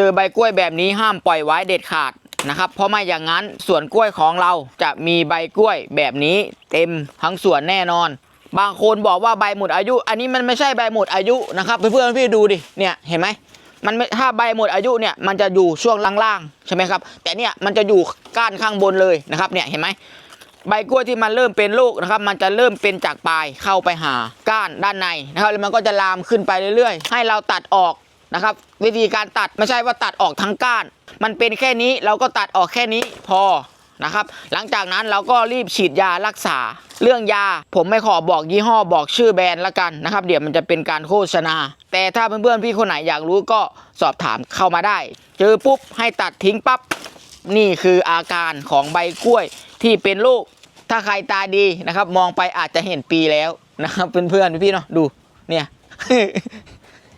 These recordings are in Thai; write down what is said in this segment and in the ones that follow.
เจอใบกล้วยแบบนี้ห้ามปล่อยไว้เด็ดขาดนะครับ เพราะไม่อย่างนั้นสวนกล้วยของเราจะมีใบกล้วยแบบนี้เต็มทั้งสวนแน่นอน บางคนบอกว่าใบหมดอายุ อันนี้มันไม่ใช่ใบหมดอายุนะครับเพื่อนๆพี่ดูดิเนี่ยเห็นไหมมันถ้าใบหมดอายุเนี่ยมันจะอยู่ช่วงล่างๆใช่ไหมครับ แต่เนี่ยมันจะอยู่ก้านข้างบนเลยนะครับเนี่ยเห็นไหมใบกล้วยที่มันเริ่มเป็นลูกนะครับ มันจะเริ่มเป็นจากปลายเข้าไปหาก้านด้านในนะครับแล้วมันก็จะลามขึ้นไปเรื่อยๆ ให้เราตัดออก นะครับ วิธีการตัดไม่ใช่ว่าตัดออกทั้งก้าน มันเป็นแค่นี้เราก็ตัดออกแค่นี้พอนะครับ หลังจากนั้นเราก็รีบฉีดยารักษา เรื่องยาผมไม่ขอบอกยี่ห้อบอกชื่อแบรนด์ละกันนะครับ เดี๋ยวมันจะเป็นการโฆษณา แต่ถ้าเพื่อนๆพี่คนไหนอยากรู้ก็สอบถามเข้ามาได้ เจอปุ๊บให้ตัดทิ้งปั๊บนี่คืออาการของใบกล้วยที่เป็นลูก ถ้าใครตาดีนะครับ มองไปอาจจะเห็นปีแล้วนะครับเพื่อนๆพี่ๆเนาะดูเนี่ย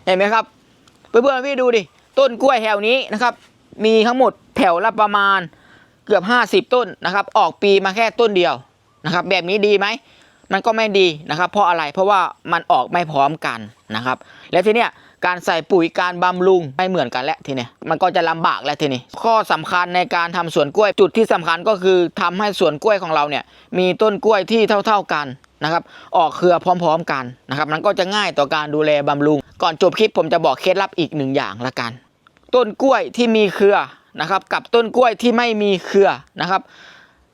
เห็นไหมครับ เพื่อนๆพี่ดูดิต้นกล้วยแถวนี้นะครับ มีทั้งหมดแถวละประมาณเกือบ 50 ต้นนะครับ ออกปีมาแค่ต้นเดียวนะครับ แบบนี้ดีไหมมันก็ไม่ดีนะครับ เพราะอะไรเพราะว่ามันออกไม่พร้อมกันนะครับ แล้วทีเนี้ยการใส่ปุ๋ยการบำรุงไม่เหมือนกันแล้วทีเนี้ยมันก็จะลำบากแล้วทีนี้ข้อสำคัญในการทำสวนกล้วยจุดที่สำคัญก็คือทำให้สวนกล้วยของเราเนี่ยมีต้นกล้วยที่เท่า ๆกันนะครับ ออกเครือพร้อม ๆ กันนะครับมันก็จะง่ายต่อการดูแลบำรุง ก่อนจบคลิปผมจะบอกเคล็ดลับอีกหนึ่งอย่างละกัน ต้นกล้วยที่มีเครือนะครับ กับต้นกล้วยที่ไม่มีเครือนะครับ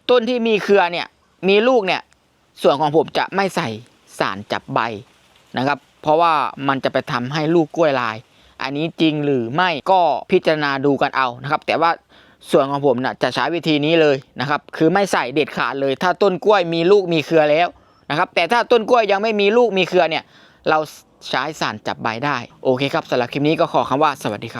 ต้นที่มีเครือเนี่ยมีลูกเนี่ยส่วนของผมจะไม่ใส่สารจับใบนะครับ เพราะว่ามันจะไปทำให้ลูกกล้วยลาย อันนี้จริงหรือไม่ก็พิจารณาดูกันเอานะครับ แต่ว่าส่วนของผมนะจะใช้วิธีนี้เลยนะครับ คือไม่ใส่เด็ดขาดเลย ถ้าต้นกล้วยมีลูกมีเครือแล้วนะครับ แต่ถ้าต้นกล้วยยังไม่มีลูกมีเครือเนี่ย เราใช้สารจับใบได้ โอเคครับสำหรับคลิปนี้ก็ขอคำว่าสวัสดีครับ